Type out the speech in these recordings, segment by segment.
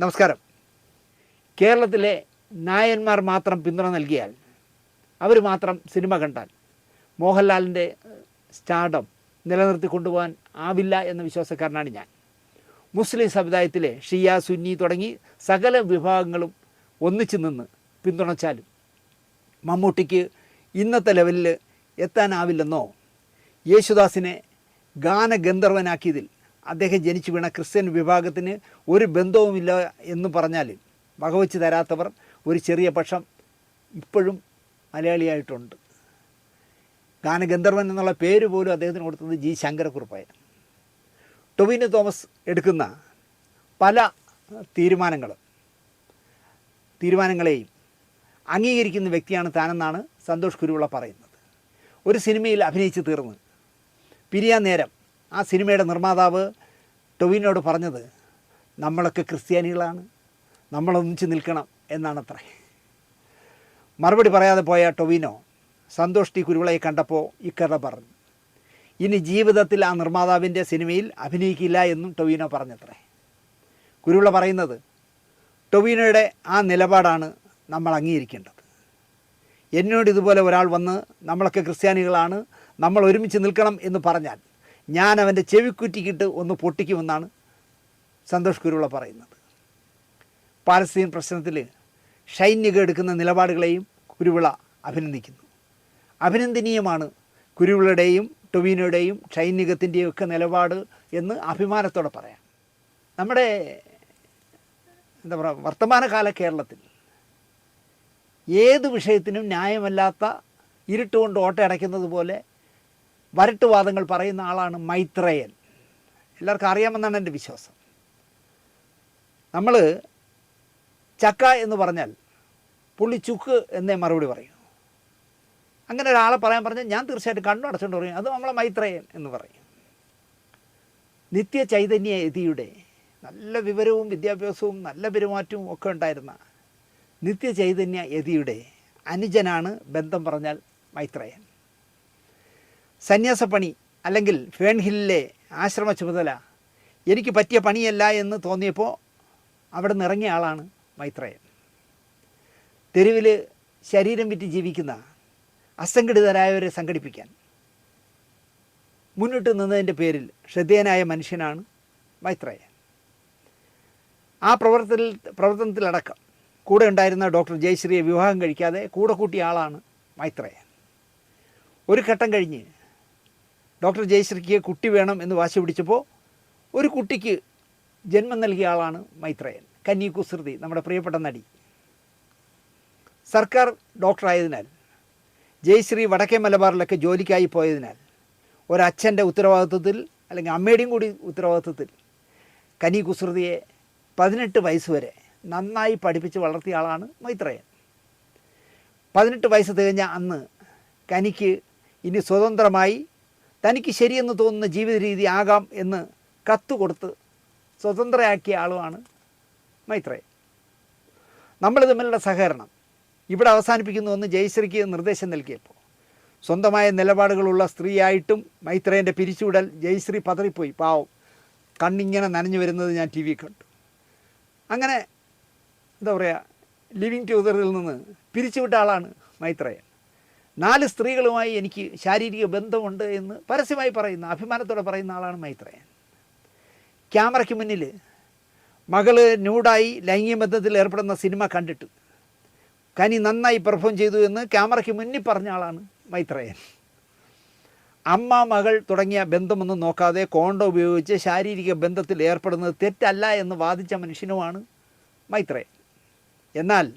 നമസ്കാരം. കേരളത്തിലെ നായന്മാർ മാത്രം പിന്തുണ നൽകിയാൽ അവർ മാത്രം സിനിമ കണ്ടാൽ മോഹൻലാലിന്റെ സ്റ്റാർഡം നിലനിർത്തി കൊണ്ടുപോകാൻ ആവില്ല എന്ന വിശ്വാസക്കാരനാണ് ഞാൻ. മുസ്ലിം സമുദായത്തിലെ ഷിയ സുന്നി തുടങ്ങി സകല വിഭാഗങ്ങളും ഒന്നിച്ചു നിന്ന് പിന്തുണച്ചാലും മമ്മൂട്ടിക്ക് ഇന്നത്തെ ലെവലിൽ എത്താനാവില്ലെന്നോ യേശുദാസിനെ ഗാനഗന്ധർവനാക്കിയതിൽ അദ്ദേഹം ജനിച്ചു വീണ ക്രിസ്ത്യൻ വിഭാഗത്തിന് ഒരു ബന്ധവുമില്ല എന്ന് പറഞ്ഞാൽ വകവച്ച് തരാത്തവർ ഒരു ചെറിയ പക്ഷം ഇപ്പോഴും മലയാളിയായിട്ടുണ്ട്. ഗാനഗന്ധർവൻ എന്നുള്ള പേര് പോലും അദ്ദേഹത്തിന് കൊടുത്തത് ജി ശങ്കരക്കുറുപ്പായിരുന്നു. ടൊവിനോ തോമസ് എടുക്കുന്ന പല തീരുമാനങ്ങളും തീരുമാനങ്ങളെയും അംഗീകരിക്കുന്ന വ്യക്തിയാണ് താനെന്നാണ് സന്തോഷ് കുരുവിള പറയുന്നത്. ഒരു സിനിമയിൽ അഭിനയിച്ച് തീർന്ന് പിരിയാൻ നേരം ആ സിനിമയുടെ നിർമ്മാതാവ് ടൊവിനോട് പറഞ്ഞത് നമ്മളൊക്കെ ക്രിസ്ത്യാനികളാണ്. നമ്മളൊന്നിച്ച് നിൽക്കണം എന്നാണത്രേ. മറുപടി പറയാതെ പോയ ടൊവിനോ സന്തോഷ് ടി കുരുവിളയെ കണ്ടപ്പോൾ ഇക്കഥ പറഞ്ഞു. ഇനി ജീവിതത്തിൽ ആ നിർമ്മാതാവിന്റെ സിനിമയിൽ അഭിനയിക്കില്ല എന്നും ടൊവിനോ പറഞ്ഞത്രേ. കുരുവിള പറയുന്നത് ടൊവിനോയുടെ ആ നിലപാടാണ് നമ്മൾ അംഗീകരിക്കേണ്ടത്. എന്നോട് ഇതുപോലെ ഒരാൾ വന്ന് നമ്മളൊക്കെ ക്രിസ്ത്യാനികളാണ്. നമ്മൾ ഒരുമിച്ച് നിൽക്കണം എന്ന് പറഞ്ഞാൽ ഞാൻ അവന്റെ ചെവിക്കുറ്റിക്കിട്ട് ഒന്ന് പൊട്ടിക്കുമെന്നാണ് സന്തോഷ് കുരുവിള പറയുന്നത്. പാലസ്തീൻ പ്രശ്നത്തിൽ ഷൈന്യക എടുക്കുന്ന നിലപാടുകളെയും കുരുവിള അഭിനന്ദിക്കുന്നു. അഭിനന്ദനീയമാണ് കുരുവിളയുടെയും ടൊവിനോയുടെയും ഷൈന്യകത്തിന്റെയും ഒക്കെ നിലപാട് എന്ന് അഭിമാനത്തോടെ പറയാം. നമ്മുടെ എന്താ പറയുക വർത്തമാനകാല കേരളത്തിൽ ഏത് വിഷയത്തിനും ന്യായമല്ലാത്ത ഇരുട്ടുകൊണ്ട് ഓട്ടയടയ്ക്കുന്നത് പോലെ വരട്ടുവാദങ്ങൾ പറയുന്ന ആളാണ് മൈത്രേയൻ. എല്ലാവർക്കും അറിയാമെന്നാണ് എന്റെ വിശ്വാസം. നമ്മൾ ചക്ക എന്ന് പറഞ്ഞാൽ പുള്ളി ചുക്ക് എന്നേ മറുപടി പറയും. അങ്ങനെ ഒരാളെ പറയാൻ പറഞ്ഞാൽ ഞാൻ തീർച്ചയായിട്ടും കണ്ണു അടച്ചുകൊണ്ട് പറയും അത് നമ്മളെ മൈത്രേയൻ എന്ന് പറയും. നിത്യ ചൈതന്യ യതിയുടെ നല്ല വിവരവും വിദ്യാഭ്യാസവും നല്ല പെരുമാറ്റവും ഒക്കെ ഉണ്ടായിരുന്ന നിത്യ ചൈതന്യ യതിയുടെ അനുജനാണ് ബന്ധം പറഞ്ഞാൽ മൈത്രേയൻ. സന്യാസപ്പണി അല്ലെങ്കിൽ ഫേൺഹില്ലിലെ ആശ്രമ ചുമതല എനിക്ക് പറ്റിയ പണിയല്ല എന്ന് തോന്നിയപ്പോൾ അവിടെ നിന്ന് ഇറങ്ങിയ ആളാണ് മൈത്രയൻ. തെരുവിൽ ശരീരം വിറ്റ് ജീവിക്കുന്ന അസംഘടിതരായവരെ സംഘടിപ്പിക്കാൻ. മുന്നിട്ട് നിന്നതിന്റെ പേരിൽ ശ്രദ്ധേയനായ മനുഷ്യനാണ് മൈത്രയൻ. ആ പ്രവർത്തനത്തിൽ പ്രവർത്തനത്തിലടക്കം കൂടെ ഉണ്ടായിരുന്ന ഡോക്ടർ ജയശ്രീയെ വിവാഹം കഴിക്കാതെ കൂടെ കൂട്ടിയ ആളാണ് മൈത്രയൻ. ഒരു ഘട്ടം കഴിഞ്ഞ് ഡോക്ടർ ജയശ്രീക്ക് കുട്ടി വേണം എന്ന് വാശി പിടിച്ചപ്പോൾ ഒരു കുട്ടിക്ക് ജന്മം നൽകിയ ആളാണ് മൈത്രയൻ കന്നി കുസൃതി നമ്മുടെ പ്രിയപ്പെട്ട നടി. സർക്കാർ ഡോക്ടറായതിനാൽ ജയശ്രീ വടക്കേ മലബാറിലൊക്കെ ജോലിക്കായി പോയതിനാൽ ഒരച്ഛന്റെ ഉത്തരവാദിത്വത്തിൽ അല്ലെങ്കിൽ അമ്മയുടെയും കൂടി ഉത്തരവാദിത്വത്തിൽ കനി കുസൃതിയെ പതിനെട്ട് വയസ്സ് വരെ നന്നായി പഠിപ്പിച്ച് വളർത്തിയ ആളാണ് മൈത്രയൻ. പതിനെട്ട് വയസ്സ് തികഞ്ഞ അന്ന് കനിക്ക് ഇനി സ്വതന്ത്രമായി തനിക്ക് ശരിയെന്ന് തോന്നുന്ന ജീവിത രീതി ആകാം എന്ന് കത്ത് കൊടുത്ത് സ്വതന്ത്രയാക്കിയ ആളുമാണ് മൈത്രേ നമ്മൾ തമ്മിലുള്ള സഹകരണം ഇവിടെ അവസാനിപ്പിക്കുന്നുവെന്ന് ജയശ്രീക്ക് നിർദ്ദേശം നൽകിയപ്പോൾ സ്വന്തമായ നിലപാടുകളുള്ള സ്ത്രീയായിട്ടും മൈത്രേന്റെ പിരിച്ചുവിടൽ ജയശ്രീ പതറിപ്പോയി. പാവം കണ്ണിങ്ങനെ നനഞ്ഞു വരുന്നത് ഞാൻ ടി വി കണ്ടു. അങ്ങനെ എന്താ പറയുക ലിവിങ് ട്യൂതറിൽ നിന്ന് പിരിച്ചുവിട്ട ആളാണ് മൈത്രേയൻ. നാല് സ്ത്രീകളുമായി എനിക്ക് ശാരീരിക ബന്ധമുണ്ട് എന്ന് പരസ്യമായി പറയുന്ന അഭിമാനത്തോടെ പറയുന്ന ആളാണ് മൈത്രയൻ. ക്യാമറയ്ക്ക് മുന്നിൽ മകൾ ന്യൂഡായി ലൈംഗിക ബന്ധത്തിൽ ഏർപ്പെടുന്ന സിനിമ കണ്ടിട്ട് കനി നന്നായി പെർഫോം ചെയ്തു എന്ന് ക്യാമറയ്ക്ക് മുന്നിൽ പറഞ്ഞ ആളാണ് മൈത്രയൻ. അമ്മ മകൾ തുടങ്ങിയ ബന്ധമൊന്നും നോക്കാതെ കോണ്ടോ ഉപയോഗിച്ച് ശാരീരിക ബന്ധത്തിൽ ഏർപ്പെടുന്നത് തെറ്റല്ല എന്ന് വാദിച്ച മനുഷ്യനുമാണ് മൈത്രയൻ. എന്നാൽ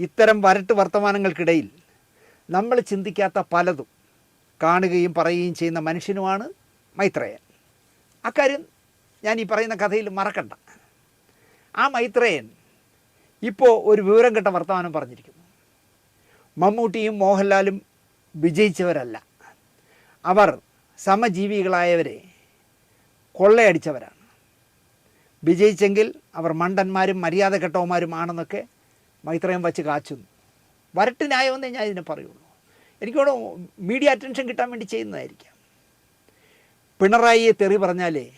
ഇത്തരം വരട്ട് വർത്തമാനങ്ങൾക്കിടയിൽ നമ്മൾ ചിന്തിക്കാത്ത പലതും കാണുകയും പറയുകയും ചെയ്യുന്ന മനുഷ്യനുമാണ് മൈത്രേയൻ. അക്കാര്യം ഞാൻ ഈ പറയുന്ന കഥയിൽ മറക്കണ്ട. ആ മൈത്രേയൻ ഇപ്പോൾ ഒരു വിവരം കെട്ട വർത്തമാനം പറഞ്ഞിരിക്കുന്നു. മമ്മൂട്ടിയും മോഹൻലാലും വിജയിച്ചവരല്ല. അവർ സമജീവികളായവരെ കൊള്ളയടിച്ചവരാണ്. വിജയിച്ചെങ്കിൽ അവർ മണ്ടന്മാരും മര്യാദ കെട്ടവന്മാരും ആണെന്നൊക്കെ മൈത്രയം വച്ച് കാച്ചുന്നു. വരട്ട് ന്യായമെന്നേ ഞാൻ ഇതിനെ പറയുള്ളൂ. എനിക്കോട് മീഡിയ അറ്റൻഷൻ കിട്ടാൻ വേണ്ടി ചെയ്യുന്നതായിരിക്കാം. പിണറായിയെ തെറി പറഞ്ഞാലേ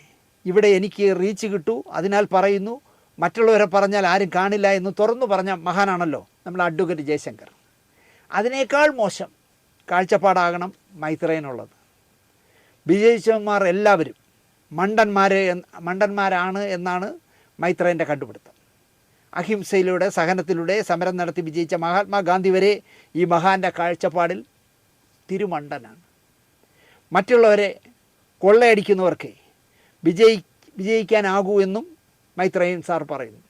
ഇവിടെ എനിക്ക് റീച്ച് കിട്ടു അതിനാൽ പറയുന്നു. മറ്റുള്ളവരെ പറഞ്ഞാൽ ആരും കാണില്ല എന്ന് തുറന്നു പറഞ്ഞ മഹാനാണല്ലോ നമ്മൾ അഡ്വക്കേറ്റ് ജയശങ്കർ. അതിനേക്കാൾ മോശം കാഴ്ചപ്പാടാകണം മൈത്രേനുള്ളത് വിജയിച്ചവന്മാർ എല്ലാവരും മണ്ടന്മാരെ മണ്ടന്മാരാണ് എന്നാണ് മൈത്രേന്റെ കണ്ടുപിടുത്തം. അഹിംസയിലൂടെ സഹനത്തിലൂടെ സമരം നടത്തി വിജയിച്ച മഹാത്മാഗാന്ധി വരെ ഈ മഹാന്റെ കാഴ്ചപ്പാടിൽ തിരുമണ്ടനാണ്. മറ്റുള്ളവരെ കൊള്ളയടിക്കുന്നവർക്ക് വിജയി വിജയിക്കാനാകൂ എന്നും മൈത്രയൻ സാർ പറയുന്നു.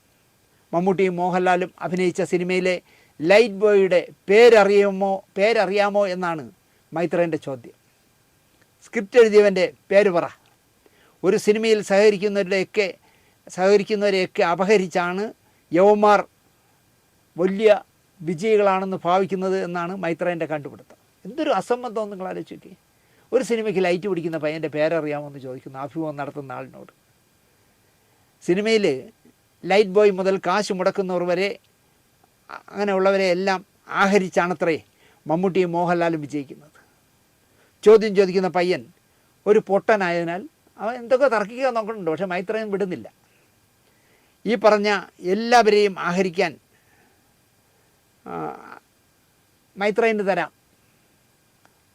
മമ്മൂട്ടിയും മോഹൻലാലും അഭിനയിച്ച സിനിമയിലെ ലൈറ്റ് ബോയുടെ പേരറിയാമോ പേരറിയാമോ എന്നാണ് മൈത്രേന്റെ ചോദ്യം. സ്ക്രിപ്റ്റ് എഴുതിയവന്റെ പേര് പറ. ഒരു സിനിമയിൽ സഹകരിക്കുന്നവരുടെയൊക്കെ സഹകരിക്കുന്നവരെയൊക്കെ അപഹരിച്ചാണ് യവന്മാർ വലിയ വിജയികളാണെന്ന് ഭാവിക്കുന്നത് എന്നാണ് മൈത്രേന്റെ കണ്ടുപിടുത്തം. എന്തൊരു അസംബന്ധം നിങ്ങൾ ആലോചിക്കേ ഒരു സിനിമയ്ക്ക് ലൈറ്റ് പിടിക്കുന്ന പയ്യന്റെ പേരറിയാമോ എന്ന് ചോദിക്കുന്നു അഭിമുഖം നടത്തുന്ന ആളിനോട്. സിനിമയിൽ ലൈറ്റ് ബോയ് മുതൽ കാശ് മുടക്കുന്നവർ വരെ അങ്ങനെയുള്ളവരെ എല്ലാം ആഹരിച്ചാണത്രേ മമ്മൂട്ടിയും മോഹൻലാലും വിജയിക്കുന്നത്. ചോദ്യം ചോദിക്കുന്ന പയ്യൻ ഒരു പൊട്ടനായതിനാൽ അവൻ എന്തൊക്കെ തർക്കിക്കാൻ നോക്കുന്നുണ്ട് പക്ഷേ മൈത്രേയൻ വിടുന്നില്ല. ഈ പറഞ്ഞ എല്ലാവരെയും ആഹരിക്കാൻ ആ, മൈത്രേയന് തരാം.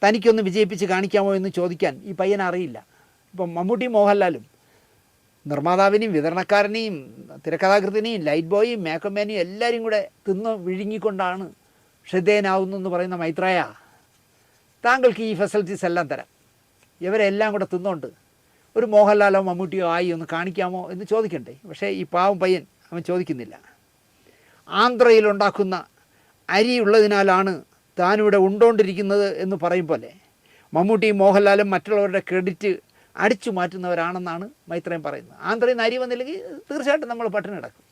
തനിക്കൊന്ന് വിജയിപ്പിച്ച് കാണിക്കാമോ എന്ന് ചോദിക്കാൻ ഈ പയ്യൻ അറിയില്ല. ഇപ്പം മമ്മൂട്ടിയും മോഹൻലാലും നിർമ്മാതാവിനെയും വിതരണക്കാരനെയും തിരക്കഥാകൃത്തിനെയും ലൈറ്റ് ബോയും മേക്കമ്മേനെയും എല്ലാവരും കൂടെ തിന്ന് വിഴുങ്ങിക്കൊണ്ടാണ് ശ്രദ്ധേയനാവുന്നെന്ന് പറയുന്ന മൈത്രേയ. താങ്കൾക്ക് ഈ ഫെസിലിറ്റീസ് എല്ലാം തരാം. ഇവരെല്ലാം കൂടെ തിന്നുകൊണ്ട് ഒരു മോഹൻലാലോ മമ്മൂട്ടിയോ ആയി ഒന്ന് കാണിക്കാമോ എന്ന് ചോദിക്കണ്ടേ? പക്ഷേ ഈ പാവം പയ്യൻ അവൻ ചോദിക്കുന്നില്ല. ആന്ധ്രയിലുണ്ടാക്കുന്ന അരി ഉള്ളതിനാലാണ് താനിവിടെ ഉണ്ടോണ്ടിരിക്കുന്നത് എന്ന് പറയും പോലെ. മമ്മൂട്ടിയും മോഹൻലാലും മറ്റുള്ളവരുടെ ക്രെഡിറ്റ് അടിച്ചു മാറ്റുന്നവരാണെന്നാണ് മൈത്രയും പറയുന്നത്. ആന്ധ്രയിൽ നിന്ന് അരി വന്നില്ലെങ്കിൽ തീർച്ചയായിട്ടും നമ്മൾ പട്ടിണി കിടക്കും.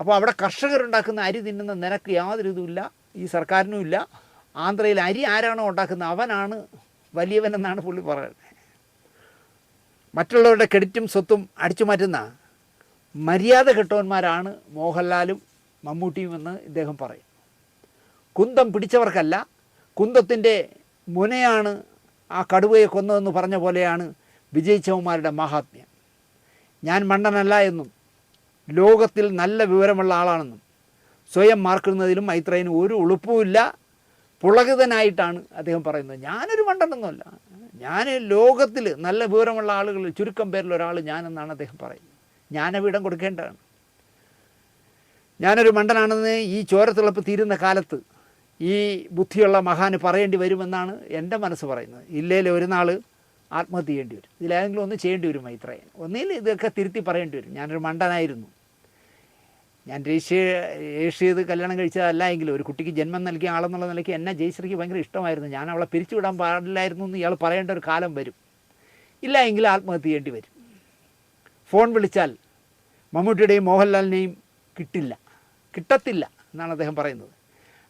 അപ്പോൾ അവിടെ കർഷകരുണ്ടാക്കുന്ന അരി തിന്നുന്ന നിനക്ക് യാതൊരു ഇതുമില്ല. ഈ സർക്കാരിനും ഇല്ല ആന്ധ്രയിൽ അരി ആരാണോ ഉണ്ടാക്കുന്നത് അവനാണ് വലിയവനെന്നാണ് പുള്ളി പറയുന്നത്. മറ്റുള്ളവരുടെ ക്രെഡിറ്റും സ്വത്തും അടിച്ചു മാറ്റുന്ന മര്യാദ കെട്ടവന്മാരാണ് മോഹൻലാലും മമ്മൂട്ടിയും എന്ന് ഇദ്ദേഹം പറയും. കുന്തം പിടിച്ചവർക്കല്ല കുന്തത്തിന്റെ മുനയാണ് ആ കടുവയെ കൊന്നതെന്ന് പറഞ്ഞ പോലെയാണ് വിജയിച്ചവന്മാരുടെ മഹാത്മ്യം. ഞാൻ മണ്ടനല്ല എന്നും ലോകത്തിൽ നല്ല വിവരമുള്ള ആളാണെന്നും സ്വയം മാർക്കുന്നതിലും മൈത്രേയന് ഒരു ഉളുപ്പുമില്ല പുളകിതനായിട്ടാണ് അദ്ദേഹം പറയുന്നത്. ഞാനൊരു മണ്ടനൊന്നുമല്ല. ഞാൻ ലോകത്തിൽ നല്ല വിവരമുള്ള ആളുകൾ ചുരുക്കം പേരിൽ ഒരാൾ ഞാനെന്നാണ് അദ്ദേഹം പറയുന്നത്. ജ്ഞാനപീഠം കൊടുക്കേണ്ടതാണ്. ഞാനൊരു മണ്ടനാണെന്ന് ഈ ചോരത്തിളപ്പ് തീരുന്ന കാലത്ത് ഈ ബുദ്ധിയുള്ള മഹാന് പറയേണ്ടി വരുമെന്നാണ് എന്റെ മനസ്സ് പറയുന്നത്. ഇല്ലേൽ ഒരു നാൾ ആത്മഹത്യ ചെയ്യേണ്ടി വരും. ഇതിലേതെങ്കിലും ഒന്ന് ചെയ്യേണ്ടി വരും മൈത്രയൻ ഒന്നിൽ ഇതൊക്കെ തിരുത്തി പറയേണ്ടി വരും. ഞാനൊരു മണ്ടനായിരുന്നു. ഞാൻ രജിസ്റ്റർ രജിസ്റ്റർ ചെയ്ത് കല്യാണം കഴിച്ചതല്ല എങ്കിലും ഒരു കുട്ടിക്ക് ജന്മം നൽകിയ ആളെന്നുള്ള നിലയ്ക്ക് എന്നെ ജയശ്രീക്ക് ഭയങ്കര ഇഷ്ടമായിരുന്നു. ഞാൻ അവളെ പിരിച്ചുവിടാൻ പാടില്ലായിരുന്നു എന്ന് ഇയാൾ പറയേണ്ട ഒരു കാലം വരും. ഇല്ല എങ്കിൽ ആത്മഹത്യ ചെയ്യേണ്ടി വരും. ഫോൺ വിളിച്ചാൽ മമ്മൂട്ടിയുടെയും മോഹൻലാലിനെയും കിട്ടില്ല. കിട്ടത്തില്ല എന്നാണ് അദ്ദേഹം പറയുന്നത്.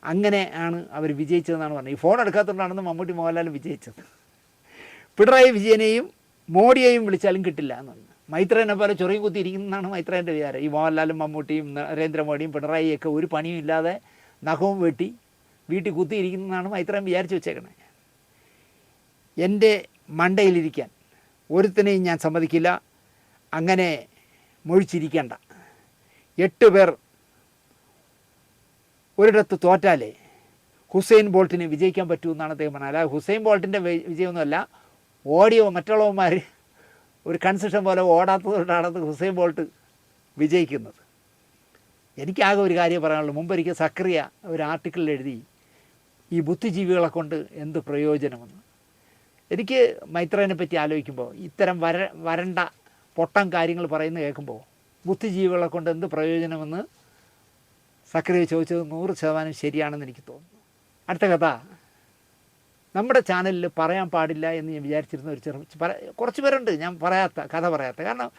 അങ്ങനെ ആണ് അവർ വിജയിച്ചതെന്നാണ് പറഞ്ഞത്. ഈ ഫോൺ എടുക്കാത്തതുകൊണ്ടാണെന്ന് മമ്മൂട്ടി മോഹൻലാലും വിജയിച്ചത്. പിണറായി വിജയനെയും മോഡിയെയും വിളിച്ചാലും കിട്ടില്ല എന്നാണ് മൈത്രേനെ പോലെ ചൊറിയും കുത്തി ഇരിക്കുന്നതാണ് മൈത്രേന്റെ വിചാരം. ഈ മോഹൻലാലും മമ്മൂട്ടിയും നരേന്ദ്രമോദിയും പിണറായിയൊക്കെ ഒരു പണിയും ഇല്ലാതെ നഖവും വെട്ടി വീട്ടിൽ കുത്തിയിരിക്കുന്നതാണ് മൈത്രേൻ വിചാരിച്ച് വെച്ചേക്കണേ. എന്റെ മണ്ടയിലിരിക്കാൻ ഒരുത്തനെയും ഞാൻ സമ്മതിക്കില്ല. അങ്ങനെ മൊഴിച്ചിരിക്കേണ്ട. എട്ട് പേർ ഒരിടത്ത് തോറ്റാലേ ഹുസൈൻ ബോൾട്ടിന് വിജയിക്കാൻ പറ്റുമെന്നാണ് അദ്ദേഹം പറഞ്ഞത്. അല്ല ഹുസൈൻ ബോൾട്ടിന്റെ വിജയമൊന്നുമല്ല ഓഡിയോ മറ്റുള്ളവന്മാർ ഒരു കൺസെഷൻ പോലെ ഓടാത്തതുകൊണ്ടാണ് ഹുസൈൻ ബോൾട്ട് വിജയിക്കുന്നത്. എനിക്കാകെ ഒരു കാര്യം പറയാനുള്ളൂ. മുമ്പൊരിക്കൽ സക്രിയ ഒരു ആർട്ടിക്കിളിൽ എഴുതി ഈ ബുദ്ധിജീവികളെ കൊണ്ട് എന്ത് പ്രയോജനമെന്ന്? എനിക്ക് മൈത്രേനെ പറ്റി ആലോചിക്കുമ്പോൾ ഇത്തരം വര വരണ്ട പൊട്ടം കാര്യങ്ങൾ പറയുന്നത് കേൾക്കുമ്പോൾ ബുദ്ധിജീവികളെ കൊണ്ട് എന്ത് പ്രയോജനമെന്ന് സക്രിയ ചോദിച്ചത് നൂറ് ശതമാനം ശരിയാണെന്ന് എനിക്ക് തോന്നുന്നു. അടുത്ത കഥ. നമ്മുടെ ചാനലിൽ പറയാൻ പാടില്ല എന്ന് ഞാൻ വിചാരിച്ചിരുന്ന ഒരു ചെറു കുറച്ച് പേരുണ്ട്. ഞാൻ പറയാത്ത കഥ പറയാത്ത. കാരണം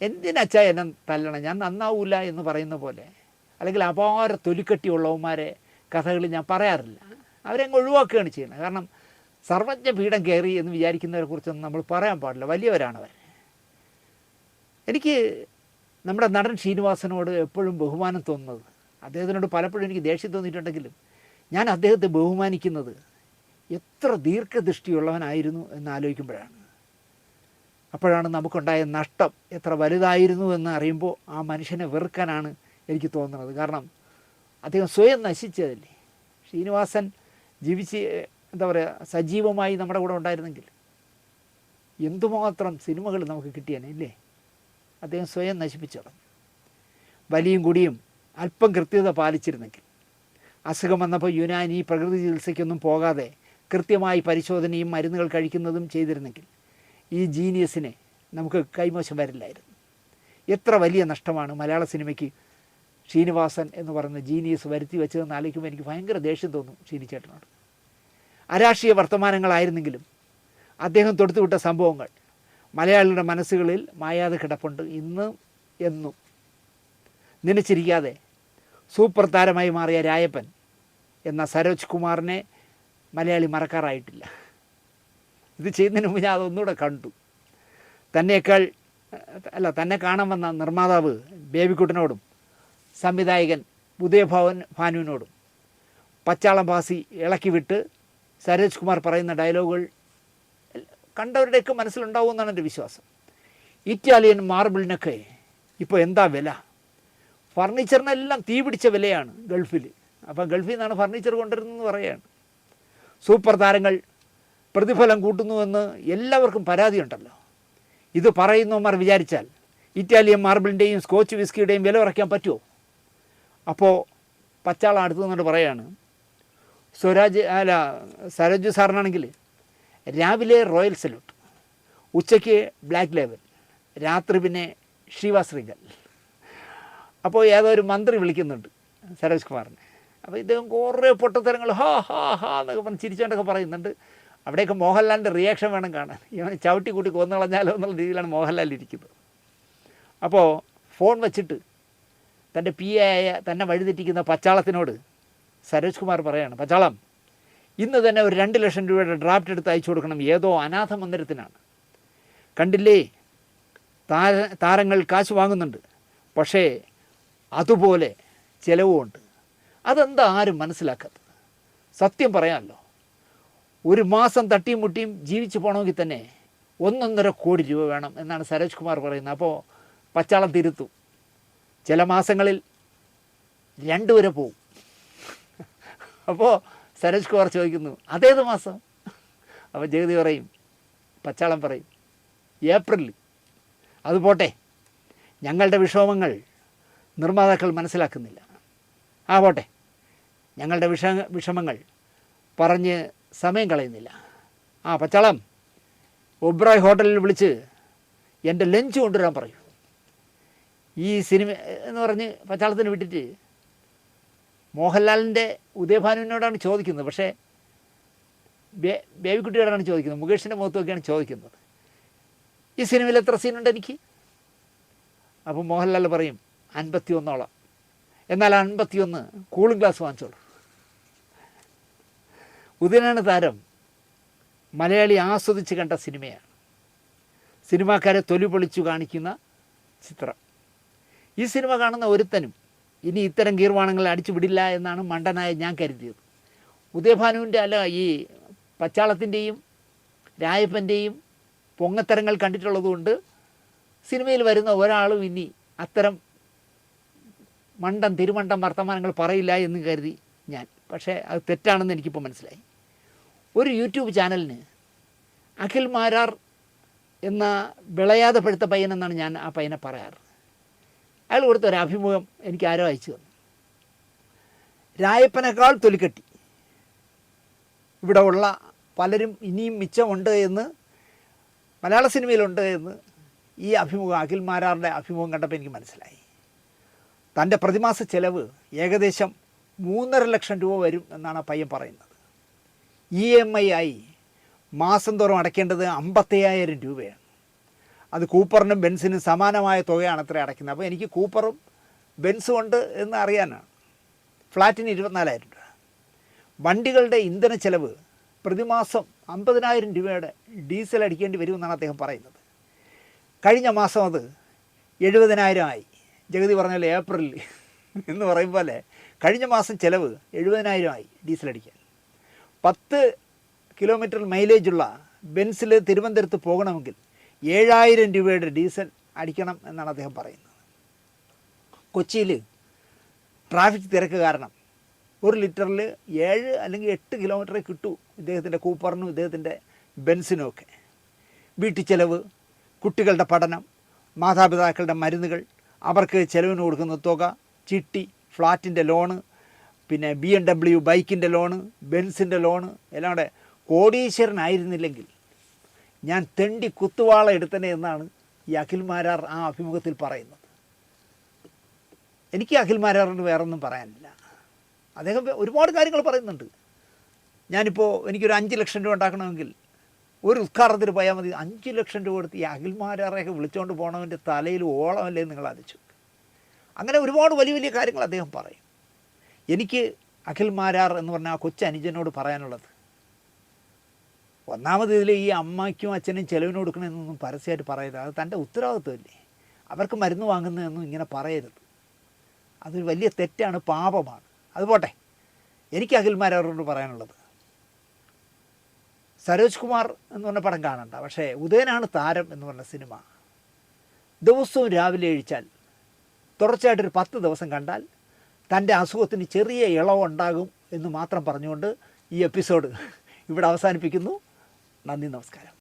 എന്തിനച്ചാ എന്നെ തല്ലണം? ഞാൻ നന്നാവൂല എന്ന് പറയുന്ന പോലെ. അല്ലെങ്കിൽ അപാര തൊലിക്കെട്ടിയുള്ളവന്മാരെ കഥകൾ ഞാൻ പറയാറില്ല. അവരങ്ങ് ഒഴിവാക്കുകയാണ് ചെയ്യുന്നത്. കാരണം സർവജ്ഞ പീഠം കയറി എന്ന് വിചാരിക്കുന്നവരെ കുറിച്ചൊന്നും നമ്മൾ പറയാൻ പാടില്ല. വലിയവരാണ് അവർ എനിക്ക് നമ്മുടെ നടൻ ശ്രീനിവാസനോട് എപ്പോഴും ബഹുമാനം തോന്നുന്നത്. അദ്ദേഹത്തിനോട് പലപ്പോഴും എനിക്ക് ദേഷ്യം തോന്നിയിട്ടുണ്ടെങ്കിലും ഞാൻ അദ്ദേഹത്തെ ബഹുമാനിക്കുന്നത് എത്ര ദീർഘദൃഷ്ടിയുള്ളവനായിരുന്നു എന്ന് ആലോചിക്കുമ്പോഴാണ് അപ്പോഴാണ് നമുക്കുണ്ടായ നഷ്ടം എത്ര വലുതായിരുന്നു എന്ന് അറിയുമ്പോൾ ആ മനുഷ്യനെ വെറുക്കാനാണ് എനിക്ക് തോന്നുന്നത്. കാരണം അദ്ദേഹം സ്വയം നശിച്ചതല്ലേ? ശ്രീനിവാസൻ ജീവിച്ച് എന്താ പറയുക സജീവമായി നമ്മുടെ കൂടെ ഉണ്ടായിരുന്നെങ്കിൽ എന്തുമാത്രം സിനിമകൾ നമുക്ക് കിട്ടിയേനെ ഇല്ലേ? അദ്ദേഹം സ്വയം നശിപ്പിച്ചു വലിയും കൂടിയും അല്പം കൃത്യത പാലിച്ചിരുന്നെങ്കിൽ അസുഖം വന്നപ്പോൾ യുനാനി പ്രകൃതി ചികിത്സയ്ക്കൊന്നും പോകാതെ കൃത്യമായി പരിശോധനയും മരുന്നുകൾ കഴിക്കുന്നതും ചെയ്തിരുന്നെങ്കിൽ ഈ ജീനിയസിനെ നമുക്ക് കൈമോശം വരില്ലായിരുന്നു. എത്ര വലിയ നഷ്ടമാണ് മലയാള സിനിമയ്ക്ക് ശ്രീനിവാസൻ എന്ന് പറയുന്ന ജീനിയസ് വരുത്തി വെച്ചതെന്ന് ആലോചിക്കുമ്പോൾ എനിക്ക് ഭയങ്കര ദേഷ്യം തോന്നും ശ്രീനിച്ചേട്ടനോട് അരാഷ്ട്രീയ വർത്തമാനങ്ങളായിരുന്നെങ്കിലും അദ്ദേഹം തൊടുത്തുവിട്ട സംഭവങ്ങൾ മലയാളികളുടെ മനസ്സുകളിൽ മായാതെ കിടപ്പുണ്ട് ഇന്ന് എന്നും. നനച്ചിരിക്കാതെ സൂപ്പർ താരമായി മാറിയ രായപ്പൻ എന്ന സരോജ് കുമാറിനെ മലയാളി മറക്കാറായിട്ടില്ല. ഇത് ചെയ്യുന്നതിന് മുമ്പ് ഞാൻ അതൊന്നുകൂടെ കണ്ടു. തന്നെയേക്കാൾ അല്ല തന്നെ കാണാൻ വന്ന നിർമ്മാതാവ് ബേബിക്കുട്ടനോടും സംവിധായകൻ ഉദയഭവൻ ഭാനുവിനോടും പച്ചാളം ഭാസി ഇളക്കി വിട്ട് സരോജ് കുമാർ പറയുന്ന ഡയലോഗുകൾ കണ്ടവരുടെയൊക്കെ മനസ്സിലുണ്ടാവും എന്നാണ് എന്റെ വിശ്വാസം. ഇറ്റാലിയൻ മാർബിളിനൊക്കെ ഇപ്പോൾ എന്താ വില? ഫർണിച്ചറിനെല്ലാം തീ പിടിച്ച വിലയാണ് ഗൾഫിൽ. അപ്പോൾ ഗൾഫിൽ നിന്നാണ് ഫർണിച്ചർ കൊണ്ടുവരുന്നതെന്ന് പറയുകയാണ്. സൂപ്പർ താരങ്ങൾ പ്രതിഫലം കൂട്ടുന്നുവെന്ന് എല്ലാവർക്കും പരാതിയുണ്ടല്ലോ. ഇത് പറയുന്നവന്മാർ വിചാരിച്ചാൽ ഇറ്റാലിയൻ മാർബിളിന്റെയും സ്കോച്ച് വിസ്കിയുടെയും വില കുറയ്ക്കാൻ പറ്റുമോ? അപ്പോൾ പച്ചാളം അടുത്ത് നിന്നിട്ട് പറയാണ് സ്വരാജ് അല്ല സരോജ് സാറിനാണെങ്കിൽ രാവിലെ റോയൽ സല്യൂട്ട് ഉച്ചയ്ക്ക് ബ്ലാക്ക് ലേബൽ രാത്രി പിന്നെ ശ്രീവാശ്രീകൽ അപ്പോൾ ഏതോ ഒരു മന്ത്രി വിളിക്കുന്നുണ്ട് സരോജ് കുമാറിനെ. അപ്പോൾ ഇദ്ദേഹം കുറേ പൊട്ടത്തരങ്ങൾ ഹാ ഹാ ഹാ എന്നൊക്കെ പറഞ്ഞ് ചിരിച്ചുകൊണ്ടൊക്കെ പറയുന്നുണ്ട്. അവിടെയൊക്കെ മോഹൻലാലിന്റെ റിയാക്ഷൻ വേണം കാണാൻ. ഇവനെ ചവിട്ടി കൂട്ടി കൊന്നു കളഞ്ഞാലോ എന്നുള്ള രീതിയിലാണ് മോഹൻലാൽ ഇരിക്കുന്നത്. അപ്പോൾ ഫോൺ വെച്ചിട്ട് തന്റെ പി എ ആയ തന്നെ വഴിതെറ്റിക്കുന്ന പച്ചാളത്തിനോട് സരോജ് കുമാർ പറയാണ് പച്ചാളം ഇന്ന് തന്നെ ഒരു രണ്ട് ലക്ഷം രൂപയുടെ ഡ്രാഫ്റ്റ് എടുത്ത് അയച്ചു കൊടുക്കണം. ഏതോ അനാഥ മന്ദിരത്തിനാണ്. കണ്ടില്ലേ? താര താരങ്ങൾ കാശ് വാങ്ങുന്നുണ്ട്. പക്ഷേ അതുപോലെ ചിലവുമുണ്ട്. അതെന്താ ആരും മനസ്സിലാക്കാത്തത്? സത്യം പറയാമല്ലോ. ഒരു മാസം തട്ടിയും മുട്ടിയും ജീവിച്ചു പോകണമെങ്കിൽ തന്നെ ഒന്നൊന്നര കോടി രൂപ വേണം എന്നാണ് സരോജ് കുമാർ പറയുന്നത്. അപ്പോൾ പച്ചാളം തിരുത്തും. ചില മാസങ്ങളിൽ രണ്ടു വരെ പോവും. അപ്പോൾ സരോജ് കുമാർ ചോദിക്കുന്നു അതേത് മാസം? അപ്പോൾ ജഗതി പറയും പച്ചാളം പറയും ഏപ്രിൽ. അത് പോട്ടെ. ഞങ്ങളുടെ വിഷമങ്ങൾ നിർമ്മാതാക്കൾ മനസ്സിലാക്കുന്നില്ല. ആ പോട്ടെ. ഞങ്ങളുടെ വിഷ വിഷമങ്ങൾ പറഞ്ഞ് സമയം കളയുന്നില്ല. ആ പച്ചാളം. ഒബ്രോയ് ഹോട്ടലിൽ വിളിച്ച് എന്റെ ലഞ്ച് കൊണ്ടുവരാൻ പറയൂ. ഈ സിനിമ എന്ന് പറഞ്ഞ് പച്ചാളത്തിന് വിട്ടിട്ട് മോഹൻലാലിന്റെ ഉദയഭാനുവിനോടാണ് ചോദിക്കുന്നത്. പക്ഷേ ബേ ബേബിക്കുട്ടിയോടാണ് ചോദിക്കുന്നത്. മുകേഷിന്റെ മുഖത്ത് നോക്കിയാണ് ചോദിക്കുന്നത്. ഈ സിനിമയിൽ എത്ര സീനുണ്ട് എനിക്ക്? അപ്പോൾ മോഹൻലാൽ പറയും അൻപത്തി ഒന്നോളം എന്നാൽ അൻപത്തിയൊന്ന് കൂളിംഗ് ഗ്ലാസ് വാങ്ങിച്ചോളൂ. ഉദയനാണ് താരം. മലയാളി ആസ്വദിച്ച് കണ്ട സിനിമയാണ്. സിനിമാക്കാരെ തൊലി പൊളിച്ചു കാണിക്കുന്ന ചിത്രം. ഈ സിനിമ കാണുന്ന ഒരുത്തനും ഇനി ഇത്തരം ഗീർവാണങ്ങൾ അടിച്ചു വിടില്ല എന്നാണ് മണ്ടനായ ഞാൻ കരുതിയത്. ഉദയഭാനുവിന്റെ അല്ല ഈ പച്ചാളത്തിന്റെയും രായപ്പന്റെയും പൊങ്ങത്തരങ്ങൾ കണ്ടിട്ടുള്ളതുകൊണ്ട് സിനിമയിൽ വരുന്ന ഒരാളും ഇനി അത്തരം മണ്ടൻ തിരുമണ്ടൻ വർത്തമാനങ്ങൾ പറയില്ല എന്ന് കരുതി ഞാൻ. പക്ഷേ അത് തെറ്റാണെന്ന് എനിക്കിപ്പോൾ മനസ്സിലായി. ഒരു യൂട്യൂബ് ചാനലിന് അഖിൽ മാരാർ എന്ന വിളയാതെ പഴുത്ത പയ്യൻ എന്നാണ് ഞാൻ ആ പയ്യനെ പറയാറ്. അയാൾ കൊടുത്ത ഒരു അഭിമുഖം എനിക്ക് ആരോ അയച്ചു തന്നു. രായപ്പനേക്കാൾ തൊലിക്കെട്ടി. ഇവിടെ ഉള്ള പലരും ഇനിയും മിച്ചമുണ്ട് എന്ന് മലയാള സിനിമയിലുണ്ട് എന്ന് ഈ അഭിമുഖം അഖിൽ മാരാറിന്റെ അഭിമുഖം കണ്ടപ്പോൾ എനിക്ക് മനസ്സിലായി. തന്റെ പ്രതിമാസ ചെലവ് ഏകദേശം മൂന്നര ലക്ഷം രൂപ വരും എന്നാണ് ആ പയ്യൻ പറയുന്നത്. ഇ എം ഐ ആയി മാസം തോറും അടയ്ക്കേണ്ടത് അമ്പത്തയ്യായിരം രൂപയാണ്. അത് കൂപ്പറിനും ബെൻസിനും സമാനമായ തുകയാണ് അത്ര അടയ്ക്കുന്നത്. അപ്പോൾ എനിക്ക് കൂപ്പറും ബെൻസും ഉണ്ട് എന്ന് അറിയാനാണ്. ഫ്ലാറ്റിന് ഇരുപത്തിനാലായിരം രൂപ. വണ്ടികളുടെ ഇന്ധന ചെലവ് പ്രതിമാസം അമ്പതിനായിരം രൂപയുടെ ഡീസൽ അടിക്കേണ്ടി വരുമെന്നാണ് അദ്ദേഹം പറയുന്നത്. കഴിഞ്ഞ മാസം അത് എഴുപതിനായിരം ആയി. ജഗതി പറഞ്ഞല്ലോ ഏപ്രിലിൽ എന്ന് പറയും പോലെ കഴിഞ്ഞ മാസം ചിലവ് എഴുപതിനായിരം ആയി ഡീസൽ അടിക്കാൻ. പത്ത് കിലോമീറ്റർ മൈലേജുള്ള ബെൻസിൽ തിരുവനന്തപുരത്ത് പോകണമെങ്കിൽ ഏഴായിരം രൂപയുടെ ഡീസൽ അടിക്കണം എന്നാണ് അദ്ദേഹം പറയുന്നത്. കൊച്ചിയിൽ ട്രാഫിക് തിരക്ക് കാരണം ഒരു ലിറ്ററിൽ ഏഴ് അല്ലെങ്കിൽ എട്ട് കിലോമീറ്ററേ കിട്ടൂ ഇദ്ദേഹത്തിന്റെ കൂപ്പറിനും ഇദ്ദേഹത്തിന്റെ ബെൻസിനും ഒക്കെ. വീട്ടു ചെലവ് കുട്ടികളുടെ പഠനം മാതാപിതാക്കളുടെ മരുന്നുകൾ അവർക്ക് ചെലവിന് കൊടുക്കുന്ന തുക ചിട്ടി ഫ്ലാറ്റിന്റെ ലോണ് പിന്നെ ബി എം ഡബ്ല്യു ബൈക്കിന്റെ ലോണ് ബെൻസിന്റെ ലോണ് എല്ലാം കൂടെ കോടീശ്വരനായിരുന്നില്ലെങ്കിൽ ഞാൻ തെണ്ടി കുത്തുവാള എടുത്തനെ എന്നാണ് ഈ അഖിൽമാരാർ ആ അഭിമുഖത്തിൽ പറയുന്നത്. എനിക്ക് അഖിൽമാരാറിന് വേറൊന്നും പറയാനില്ല. അദ്ദേഹം ഒരുപാട് കാര്യങ്ങൾ പറയുന്നുണ്ട്. ഞാനിപ്പോൾ എനിക്കൊരു അഞ്ച് ലക്ഷം രൂപ ഉണ്ടാക്കണമെങ്കിൽ ഒരു ഉദ്ഘാടനത്തിന് പോയാൽ മതി. അഞ്ച് ലക്ഷം രൂപ കൊടുത്ത് ഈ അഖിൽ മാരാറെയൊക്കെ വിളിച്ചുകൊണ്ട് പോകണവന്റെ തലയിൽ ഓളമല്ലേ നിങ്ങൾ ആലോചിച്ചു. അങ്ങനെ ഒരുപാട് വലിയ വലിയ കാര്യങ്ങൾ അദ്ദേഹം പറയും. എനിക്ക് അഖിൽ മാരാർ എന്ന് പറഞ്ഞ ആ കൊച്ചു അനുജനോട് പറയാനുള്ളത്. ഒന്നാമത് ഇതിൽ ഈ അമ്മയ്ക്കും അച്ഛനും ചെലവിന് കൊടുക്കണമെന്നൊന്നും പരസ്യമായിട്ട് പറയരുത്. അത് തന്റെ ഉത്തരവാദിത്വമല്ലേ? അവർക്ക് മരുന്ന് വാങ്ങുന്നതെന്നും ഇങ്ങനെ പറയരുത്. അതൊരു വലിയ തെറ്റാണ് പാപമാണ്. അത് പോട്ടെ. എനിക്ക് അഖിൽമാരോട് പറയാനുള്ളത്. സരോജ് കുമാർ എന്ന് പറഞ്ഞ പടം കാണണ്ട. പക്ഷേ ഉദയനാണ് താരം എന്ന് പറഞ്ഞ സിനിമ. ദിവസവും രാവിലെ എഴിച്ചാൽ തുടർച്ചയായിട്ടൊരു പത്ത് ദിവസം കണ്ടാൽ തന്റെ അസുഖത്തിന് ചെറിയ ഇളവുണ്ടാകും എന്ന് മാത്രം പറഞ്ഞുകൊണ്ട് ഈ എപ്പിസോഡ് ഇവിടെ അവസാനിപ്പിക്കുന്നു. നന്ദി നമസ്കാരം.